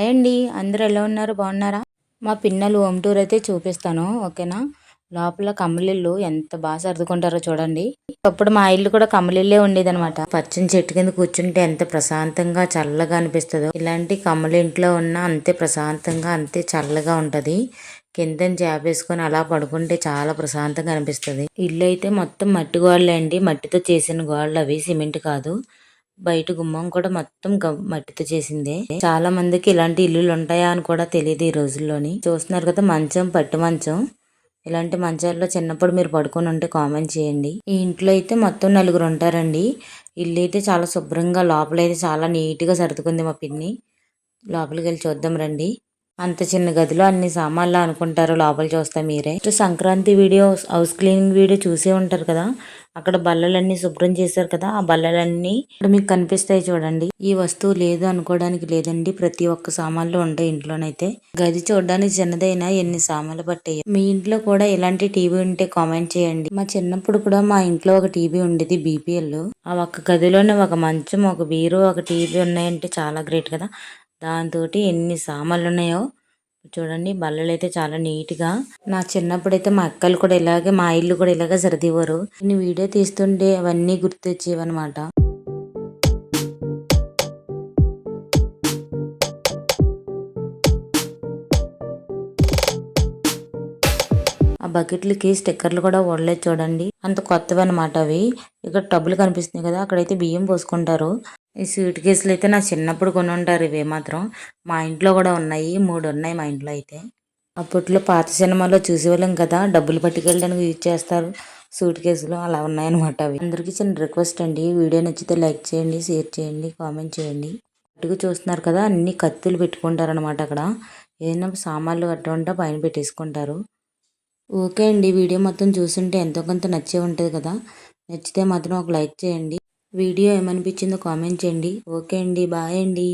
Hi అండి అందరు ఎలా ఉన్నారు? బాగున్నారా? మా పిన్నలు హోమ్ టూర్ అయితే చూపిస్తాను ఓకేనా? లోపల కమ్మలిల్లు ఎంత బాగా సర్దుకుంటారో చూడండి. అప్పుడు మా ఇల్లు కూడా కమ్మలిల్లే ఉండేదన్నమాట. పచ్చని చెట్టు కింద కూర్చుంటే ఎంత ప్రశాంతంగా చల్లగా అనిపిస్తుందో. ఇలాంటి కమలింట్లో ఇంట్లో ఉన్న అంతే ప్రశాంతంగా అంతే చల్లగా ఉంటది. కిందని చేపేసుకొని వేసుకొని అలా పడుకుంటే చాలా ప్రశాంతంగా అనిపిస్తుంది. ఇల్లు అయితే మొత్తం మట్టి గోడలే అండి. మట్టితో చేసిన గోడలు అవి సిమెంట్ కాదు. బయట గుమ్మం కూడా మొత్తం గ- మట్టితో చేసిందే. చాలా మందికి ఇలాంటి ఇల్లులు ఉంటాయా అని కూడా తెలియదు ఈ రోజుల్లోని. చూస్తున్నారు కదా మంచం పట్టు మంచం. ఇలాంటి మంచాల్లో చిన్నప్పుడు మీరు పడుకొని ఉంటే కామెంట్ చేయండి. ఈ ఇంట్లో అయితే మొత్తం నలుగురు ఉంటారండి. ఇల్లు అయితే చాలా శుభ్రంగా లోపలైతే చాలా నీట్గా సర్దుకుంది మా పిన్ని. లోపలికి వెళ్ళి చూద్దాం రండి. అంత చిన్న గదిలో అన్ని సామాన్లు అనుకుంటారు. లోపల చూస్తే మీరే. Sankranti video house cleaning video చూసే ఉంటారు కదా. అక్కడ బల్లలన్నీ శుభ్రం చేశారు కదా ఆ బల్లలన్నీ ఇక్కడ మీకు కనిపిస్తాయి చూడండి. ఈ వస్తువు లేదు అనుకోవడానికి లేదండి. ప్రతి ఒక్క సామాన్లు ఉంటాయి ఇంట్లోనైతే. గది చూడడానికి చిన్నదైనా ఎన్ని సామాన్లు పట్టాయి. మీ ఇంట్లో కూడా ఇలాంటి టీవీ ఉంటే కామెంట్ చేయండి. మా చిన్నప్పుడు కూడా మా ఇంట్లో ఒక టీవీ ఉండేది బీపీఎల్. ఆ ఒక్క గదిలోనే ఒక మంచం ఒక బీరు ఒక టీవీ ఉన్నాయంటే చాలా గ్రేట్ కదా. దాంతో ఎన్ని సామాన్లు ఉన్నాయో చూడండి బల్లలు అయితే చాలా నీట్గా నా చిన్నప్పుడు అయితే మా అక్కలు కూడా ఇలాగే మా ఇల్లు కూడా ఇలాగే సరిదివ్వరు నేను వీడియో తీస్తుంటే అవన్నీ గుర్తొచ్చేవన్నమాట. ఆ బకెట్లకి స్టిక్కర్లు కూడా ఓడలేదు చూడండి. అంత కొత్తవి అనమాట అవి. ఇక్కడ టబ్బులు కనిపిస్తున్నాయి కదా అక్కడైతే బియ్యం పోసుకుంటారు. ఈ సూట్ కేసులు అయితే నా చిన్నప్పుడు కొని ఉంటారు ఇవే మాత్రం. మా ఇంట్లో కూడా ఉన్నాయి మూడు ఉన్నాయి మా ఇంట్లో అయితే. అప్పట్లో పాత సినిమాలో చూసేవాళ్ళం కదా డబ్బులు పట్టుకెళ్ళడానికి యూజ్ చేస్తారు సూట్ కేసులు అలా ఉన్నాయన్నమాట అవి. అందరికీ చిన్న రిక్వెస్ట్ అండి వీడియో నచ్చితే లైక్ చేయండి షేర్ చేయండి కామెంట్ చేయండి. అటుకు చూస్తున్నారు కదా అన్ని కత్తులు పెట్టుకుంటారు అనమాట అక్కడ. ఏదైనా సామాన్లు గట్రా ఉంటే పైన పెట్టేసుకుంటారు. ఓకే అండి వీడియో మొత్తం చూస్తుంటే ఎంతో కొంత నచ్చే ఉంటుంది కదా. నచ్చితే మాత్రం ఒక లైక్ చేయండి. వీడియో ఏమనిపించిందో కామెంట్ చేయండి. ఓకే అండి బాయ్ అండి.